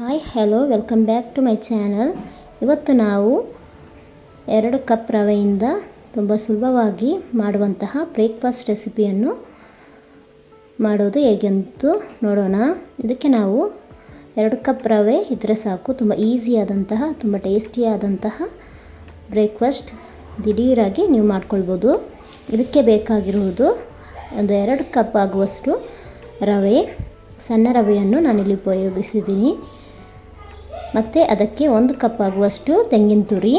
Hi hello welcome back to my channel ಇವತ್ತು ನಾವು ಎರಡು ಕಪ್ ರವೆಯಿಂದ ತುಂಬ ಸುಲಭವಾಗಿ ಮಾಡುವಂತಹ ಬ್ರೇಕ್ಫಾಸ್ಟ್ ರೆಸಿಪಿಯನ್ನು ಮಾಡೋದು ಹೇಗೆಂದು ನೋಡೋಣ. ಇದಕ್ಕೆ ನಾವು ಎರಡು ಕಪ್ ರವೆ ಇದ್ದರೆ ಸಾಕು, ತುಂಬ ಈಸಿಯಾದಂತಹ ತುಂಬ ಟೇಸ್ಟಿಯಾದಂತಹ ಬ್ರೇಕ್ಫಾಸ್ಟ್ ದಿಢೀರಾಗಿ ನೀವು ಮಾಡ್ಕೊಳ್ಬೋದು. ಇದಕ್ಕೆ ಬೇಕಾಗಿರುವುದು ಒಂದು ಎರಡು ಕಪ್ ಆಗುವಷ್ಟು ರವೆ, ಸಣ್ಣ ರವೆಯನ್ನು ನಾನಿಲ್ಲಿ ಉಪಯೋಗಿಸಿದ್ದೀನಿ. ಮತ್ತು ಅದಕ್ಕೆ ಒಂದು ಕಪ್ ಆಗುವಷ್ಟು ತೆಂಗಿನ ತುರಿ.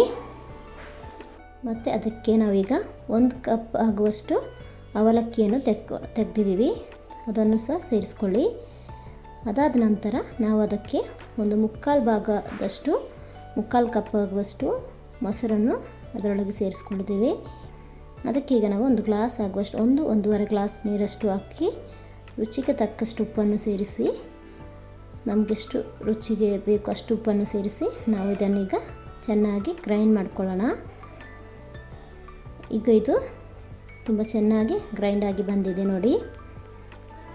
ಮತ್ತು ಅದಕ್ಕೆ ನಾವೀಗ ಒಂದು ಕಪ್ ಆಗುವಷ್ಟು ಅವಲಕ್ಕಿಯನ್ನು ತೆಕ್ಕೊ, ತೆಗೆದಿದ್ದೀವಿ. ಅದನ್ನು ಸಹ ಸೇರಿಸ್ಕೊಳ್ಳಿ. ಅದಾದ ನಂತರ ನಾವು ಅದಕ್ಕೆ ಒಂದು ಮುಕ್ಕಾಲು ಭಾಗದಷ್ಟು, ಮುಕ್ಕಾಲು ಕಪ್ ಆಗುವಷ್ಟು ಮೊಸರನ್ನು ಅದರೊಳಗೆ ಸೇರಿಸ್ಕೊಳ್ತೀವಿ ಅದಕ್ಕೆ ಈಗ ನಾವು ಒಂದು ಗ್ಲಾಸ್ ಆಗುವಷ್ಟು, ಒಂದು, ಒಂದೂವರೆ ಗ್ಲಾಸ್ ನೀರಷ್ಟು ಹಾಕಿ ರುಚಿಗೆ ತಕ್ಕಷ್ಟು ಉಪ್ಪನ್ನು ಸೇರಿಸಿ. ನಮಗೆಷ್ಟು ರುಚಿಗೆ ಬೇಕು ಅಷ್ಟು ಉಪ್ಪನ್ನು ಸೇರಿಸಿ ನಾವು ಇದನ್ನೀಗ ಚೆನ್ನಾಗಿ ಗ್ರೈಂಡ್ ಮಾಡ್ಕೊಳ್ಳೋಣ. ಈಗ ಇದು ತುಂಬ ಚೆನ್ನಾಗಿ ಗ್ರೈಂಡ್ ಆಗಿ ಬಂದಿದೆ ನೋಡಿ.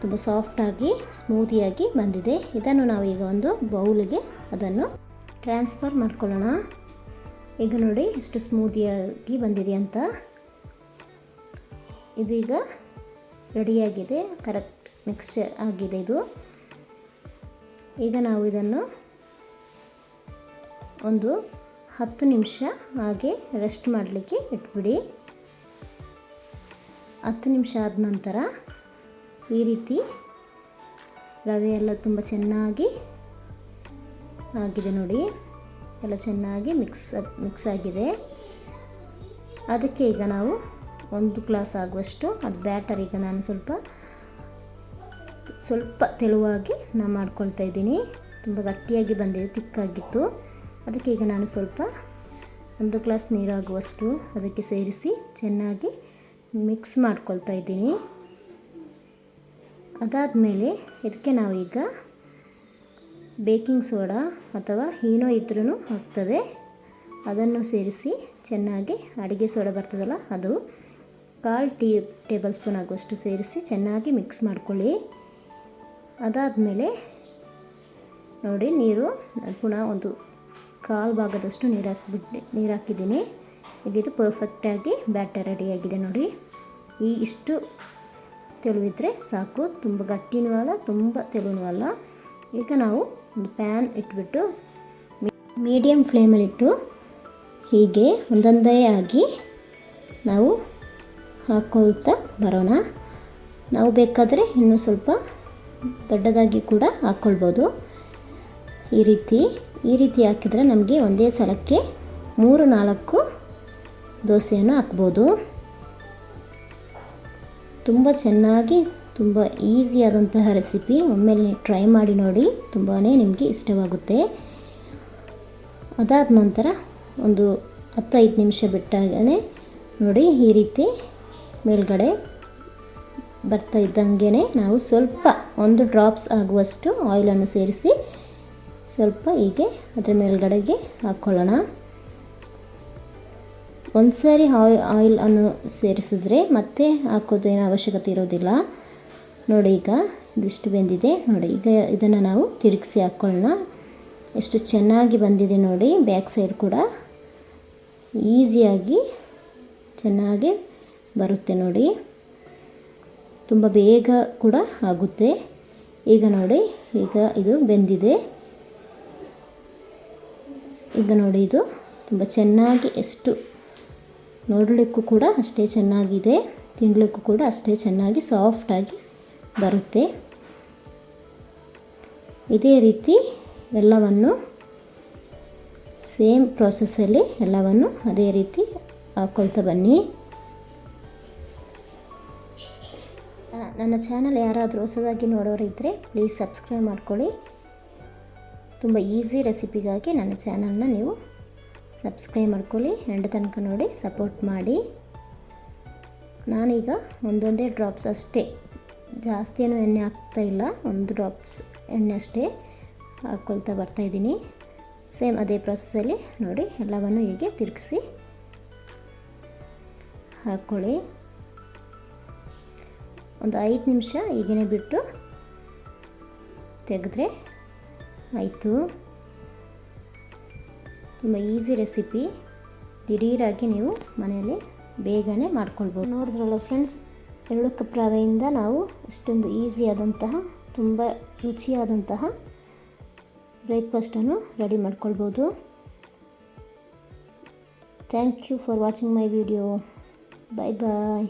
ತುಂಬ ಸಾಫ್ಟಾಗಿ ಸ್ಮೂತಿಯಾಗಿ ಬಂದಿದೆ. ಇದನ್ನು ನಾವು ಈಗ ಒಂದು ಬೌಲಿಗೆ ಅದನ್ನು ಟ್ರಾನ್ಸ್ಫರ್ ಮಾಡ್ಕೊಳ್ಳೋಣ. ಈಗ ನೋಡಿ ಎಷ್ಟು ಸ್ಮೂತಿಯಾಗಿ ಬಂದಿದೆ ಅಂತ. ಇದೀಗ ರೆಡಿಯಾಗಿದೆ ಕರೆಕ್ಟ್ ಮಿಕ್ಸ್ ಆಗಿದೆ ಇದು. ಈಗ ನಾವು ಇದನ್ನು ಒಂದು ಹತ್ತು ನಿಮಿಷ ಹಾಗೆ ರೆಸ್ಟ್ ಮಾಡಲಿಕ್ಕೆ ಇಟ್ಬಿಡಿ. ಹತ್ತು ನಿಮಿಷ ಆದ ನಂತರ ಈ ರೀತಿ ರವೆ ಎಲ್ಲ ತುಂಬ ಚೆನ್ನಾಗಿ ಆಗಿದೆ ನೋಡಿ. ಎಲ್ಲ ಚೆನ್ನಾಗಿ ಮಿಕ್ಸ್ ಮಿಕ್ಸ್ ಆಗಿದೆ. ಅದಕ್ಕೆ ಈಗ ನಾವು ಒಂದು ಗ್ಲಾಸ್ ಆಗುವಷ್ಟು, ಅದು ಬ್ಯಾಟರ್ ಈಗ ನಾನು ಸ್ವಲ್ಪ ಸ್ವಲ್ಪ ತೆಳುವಾಗಿ ನಾನು ಮಾಡ್ಕೊಳ್ತಾ ಇದ್ದೀನಿ. ತುಂಬ ಗಟ್ಟಿಯಾಗಿ ಬಂದಿದೆ, ತಿಕ್ಕಾಗಿತ್ತು. ಅದಕ್ಕೆ ಈಗ ನಾನು ಸ್ವಲ್ಪ ಒಂದು ಗ್ಲಾಸ್ ನೀರಾಗುವಷ್ಟು ಅದಕ್ಕೆ ಸೇರಿಸಿ ಚೆನ್ನಾಗಿ ಮಿಕ್ಸ್ ಮಾಡ್ಕೊಳ್ತಾ ಇದ್ದೀನಿ. ಅದಾದಮೇಲೆ ಇದಕ್ಕೆ ನಾವೀಗ ಬೇಕಿಂಗ್ ಸೋಡಾ ಅಥವಾ ಹೀನೋ ಇದ್ರೂ ಆಗ್ತದೆ ಅದನ್ನು ಸೇರಿಸಿ ಚೆನ್ನಾಗಿ ಅಡುಗೆ ಸೋಡಾ ಬರ್ತದಲ್ಲ ಅದು. ಕಾಲು ಟೀ, ಟೇಬಲ್ ಸ್ಪೂನ್ ಆಗುವಷ್ಟು ಸೇರಿಸಿ ಚೆನ್ನಾಗಿ ಮಿಕ್ಸ್ ಮಾಡ್ಕೊಳ್ಳಿ. ಅದಾದಮೇಲೆ ನೋಡಿ ನೀರು ಪುನಃ ಒಂದು ಕಾಲು ಭಾಗದಷ್ಟು ನೀರು ಹಾಕಿಬಿಟ್ಟು ನೀರು ಹಾಕಿದ್ದೀನಿ. ಈಗ ಇದು ಪರ್ಫೆಕ್ಟಾಗಿ ಬ್ಯಾಟರ್ ರೆಡಿಯಾಗಿದೆ ನೋಡಿ. ಈ ಇಷ್ಟು ತೆಳುವಿದ್ರೆ ಸಾಕು. ತುಂಬ ಗಟ್ಟಿನೂ ಅಲ್ಲ, ತುಂಬ ತೆಳುವೂ ಅಲ್ಲ. ಈಗ ನಾವು ಒಂದು ಪ್ಯಾನ್ ಇಟ್ಬಿಟ್ಟು ಮೀಡಿಯಮ್ ಫ್ಲೇಮಲ್ಲಿಟ್ಟು ಹೀಗೆ ಒಂದೊಂದೇ ಆಗಿ ನಾವು ಹಾಕೊಳ್ತಾ ಬರೋಣ. ನಾವು ಬೇಕಾದರೆ ಇನ್ನೂ ಸ್ವಲ್ಪ ದೊಡ್ಡದಾಗಿ ಕೂಡ ಹಾಕ್ಕೊಳ್ಬೋದು. ಈ ರೀತಿ ಈ ರೀತಿ ಹಾಕಿದರೆ ನಮಗೆ ಒಂದೇ ಸಲಕ್ಕೆ ಮೂರು, ನಾಲ್ಕು ದೋಸೆಯನ್ನು ಹಾಕ್ಬೋದು. ತುಂಬ ಚೆನ್ನಾಗಿ, ತುಂಬ ಈಸಿಯಾದಂತಹ ರೆಸಿಪಿ ಒಮ್ಮೆಲೆ ಟ್ರೈ ಮಾಡಿ ನೋಡಿ ತುಂಬಾ ನಿಮಗೆ ಇಷ್ಟವಾಗುತ್ತೆ. ಅದಾದ ನಂತರ ಒಂದು ಹತ್ತು, ಐದು ನಿಮಿಷ ಬಿಟ್ಟಾಗಲೇ ನೋಡಿ ಈ ರೀತಿ ಮೇಲ್ಗಡೆ ಬರ್ತಾ ಇದ್ದಂಗೆ ನಾವು ಸ್ವಲ್ಪ ಒಂದು ಡ್ರಾಪ್ಸ್ ಆಗುವಷ್ಟು ಆಯಿಲನ್ನು ಸೇರಿಸಿ ಸ್ವಲ್ಪ ಹೀಗೆ ಅದರ ಮೇಲ್ಗಡೆಗೆ ಹಾಕ್ಕೊಳ್ಳೋಣ ಒಂದು ಸಾರಿ ಆಯ್ ಆಯಿಲನ್ನು ಸೇರಿಸಿದ್ರೆ ಮತ್ತೆ ಹಾಕೋದು ಏನೋ ಅವಶ್ಯಕತೆ ಇರೋದಿಲ್ಲ. ನೋಡಿ ಈಗ ಇದಿಷ್ಟು ಬೆಂದಿದೆ. ನೋಡಿ ಈಗ ಇದನ್ನು ನಾವು ತಿರುಗಿಸಿ ಹಾಕ್ಕೊಳ್ಳೋಣ ಎಷ್ಟು ಚೆನ್ನಾಗಿ ಬಂದಿದೆ ನೋಡಿ ಬ್ಯಾಕ್ ಸೈಡ್ ಕೂಡ ಈಸಿಯಾಗಿ ಚೆನ್ನಾಗಿ ಬರುತ್ತೆ ನೋಡಿ. ತುಂಬ ಬೇಗ ಕೂಡ ಆಗುತ್ತೆ. ಈಗ ನೋಡಿ, ಈಗ ಇದು ಬೆಂದಿದೆ. ಈಗ ನೋಡಿ ಇದು ತುಂಬ ಚೆನ್ನಾಗಿ ಎಷ್ಟು ನೋಡಲಿಕ್ಕೂ ಕೂಡ ಅಷ್ಟೇ ಚೆನ್ನಾಗಿದೆ. ತಿನ್ನಲಿಕ್ಕೂ ಕೂಡ ಅಷ್ಟೇ ಚೆನ್ನಾಗಿ ಸಾಫ್ಟಾಗಿ ಬರುತ್ತೆ. ಇದೇ ರೀತಿ ಎಲ್ಲವನ್ನು ಸೇಮ್ ಪ್ರೋಸೆಸ್ಸಲ್ಲಿ ಎಲ್ಲವನ್ನು ಅದೇ ರೀತಿ ಹಾಕ್ಕೊಳ್ತಾ ಬನ್ನಿ. ನನ್ನ ಚಾನಲ್ ಯಾರಾದರೂ ಹೊಸದಾಗಿ ನೋಡೋರಿದ್ದರೆ ಪ್ಲೀಸ್ ಸಬ್ಸ್ಕ್ರೈಬ್ ಮಾಡ್ಕೊಳ್ಳಿ. ತುಂಬ ಈಸಿ ರೆಸಿಪಿಗಾಗಿ ನನ್ನ ಚಾನಲ್ನ ನೀವು ಸಬ್ಸ್ಕ್ರೈಬ್ ಮಾಡ್ಕೊಳ್ಳಿ. ಎಂಡ್ ತನಕ ನೋಡಿ ಸಪೋರ್ಟ್ ಮಾಡಿ. ನಾನೀಗ ಒಂದೊಂದೇ ಡ್ರಾಪ್ಸ್ ಅಷ್ಟೇ. ಜಾಸ್ತಿ ಏನು ಎಣ್ಣೆ ಹಾಕ್ತಾ ಇಲ್ಲ, ಒಂದು ಡ್ರಾಪ್ಸ್ ಎಣ್ಣೆ ಅಷ್ಟೇ ಹಾಕ್ಕೊಳ್ತಾ ಬರ್ತಾಯಿದ್ದೀನಿ ಸೇಮ್ ಅದೇ ಪ್ರೊಸೆಸ್ಸಲ್ಲಿ ನೋಡಿ, ಎಲ್ಲವನ್ನು ಹೀಗೆ ತಿರುಗಿಸಿ ಹಾಕ್ಕೊಳ್ಳಿ ಒಂದು ಐದು ನಿಮಿಷ ಹೀಗೇ ಬಿಟ್ಟು ತೆಗೆದ್ರೆ ಆಯಿತು. ತುಂಬ ಈಸಿ ರೆಸಿಪಿ. ದಿಢೀರಾಗಿ ನೀವು ಮನೆಯಲ್ಲಿ ಬೇಗನೆ ಮಾಡ್ಕೊಳ್ಬೋದು. ನೋಡಿದ್ರಲ್ಲ ಫ್ರೆಂಡ್ಸ್, ಎರಡು ಕಪ್ ರವೆಯಿಂದ ನಾವು ಇಷ್ಟೊಂದು ಈಸಿಯಾದಂತಹ ತುಂಬ ರುಚಿಯಾದಂತಹ ಬ್ರೇಕ್ಫಾಸ್ಟನ್ನು ರೆಡಿ ಮಾಡ್ಕೊಳ್ಬೋದು. Thank you for watching my video. Bye bye.